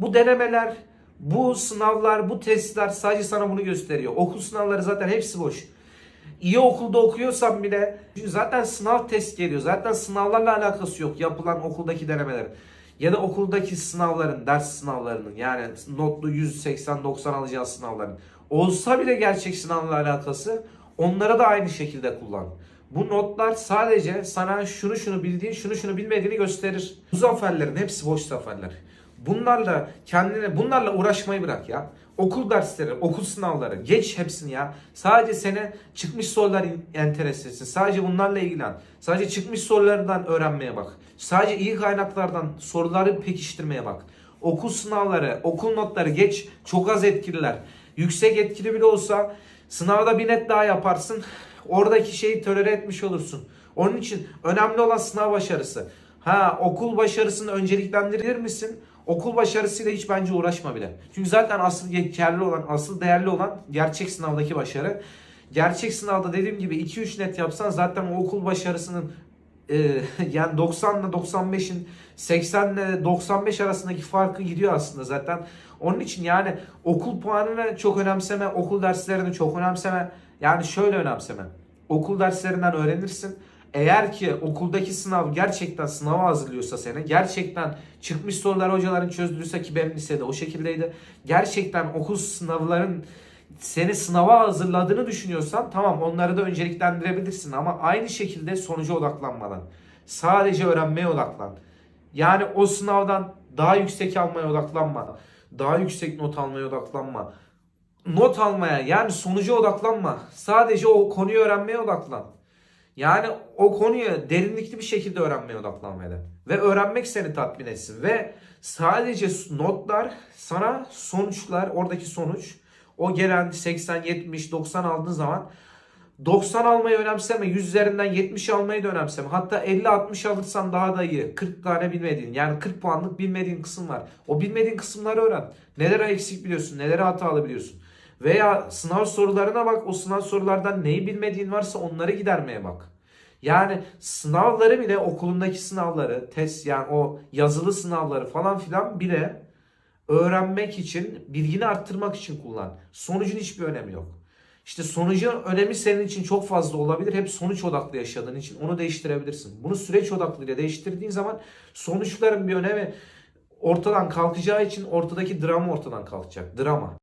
Bu denemeler, bu sınavlar, bu testler sadece sana bunu gösteriyor. Okul sınavları zaten hepsi boş. İyi okulda okuyorsan bile zaten sınav test geliyor. Zaten sınavlarla alakası yok yapılan okuldaki denemeler. Ya da okuldaki sınavların, ders sınavlarının yani notlu 180-90 alacağı sınavların. Olsa bile gerçek sınavla alakası onları da aynı şekilde kullan. Bu notlar sadece sana şunu şunu bildiğin, şunu şunu bilmediğini gösterir. Bu zaferlerin hepsi boş zaferler. Bunlarla kendine bunlarla uğraşmayı bırak ya. Okul dersleri, okul sınavları geç hepsini ya. Sadece sene çıkmış sorular in- enterese etsin. Sadece bunlarla ilgilen. Sadece çıkmış sorulardan öğrenmeye bak. Sadece iyi kaynaklardan soruları pekiştirmeye bak. Okul sınavları, okul notları geç. Çok az etkililer. Yüksek etkili bile olsa sınavda bir net daha yaparsın. Oradaki şeyi tolere etmiş olursun. Onun için önemli olan sınav başarısı. Ha okul başarısını önceliklendirir misin? Okul başarısıyla hiç bence uğraşma bile. Çünkü zaten asıl geçerli olan, asıl değerli olan gerçek sınavdaki başarı. Gerçek sınavda dediğim gibi 2-3 net yapsan zaten o okul başarısının e, yani 90 ile 95'in 80 ile 95 arasındaki farkı gidiyor aslında zaten. Onun için yani okul puanını çok önemseme, okul derslerini çok önemseme. Yani şöyle önemseme. Okul derslerinden öğrenirsin. Eğer ki okuldaki sınav gerçekten sınava hazırlıyorsa seni, gerçekten çıkmış sorular hocaların çözdürürse ki benim lisede o şekildeydi. Gerçekten okul sınavların seni sınava hazırladığını düşünüyorsan tamam onları da önceliklendirebilirsin ama aynı şekilde sonuca odaklanmadan. Sadece öğrenmeye odaklan. Yani o sınavdan daha yüksek almaya odaklanma. Daha yüksek not almaya odaklanma. Not almaya yani sonuca odaklanma. Sadece o konuyu öğrenmeye odaklan. Yani o konuyu derinlikli bir şekilde öğrenmeye odaklanmaya da. Ve öğrenmek seni tatmin etsin. Ve sadece notlar sana sonuçlar, oradaki sonuç o gelen 80, 70, 90 aldığın zaman 90 almayı önemseme. 100 üzerinden 70 almayı da önemseme. Hatta 50-60 alırsan daha da iyi. 40 tane bilmediğin yani 40 puanlık bilmediğin kısım var. O bilmediğin kısımları öğren. Nelere eksik biliyorsun, nelere hatalı biliyorsun. Veya sınav sorularına bak. O sınav sorulardan neyi bilmediğin varsa onları gidermeye bak. Yani sınavları bile okulundaki sınavları, test yani o yazılı sınavları falan filan bile öğrenmek için, bilgini arttırmak için kullan. Sonucun hiçbir önemi yok. İşte sonucun önemi senin için çok fazla olabilir. Hep sonuç odaklı yaşadığın için onu değiştirebilirsin. Bunu süreç odaklıyla değiştirdiğin zaman sonuçların bir önemi ortadan kalkacağı için ortadaki drama ortadan kalkacak. Drama.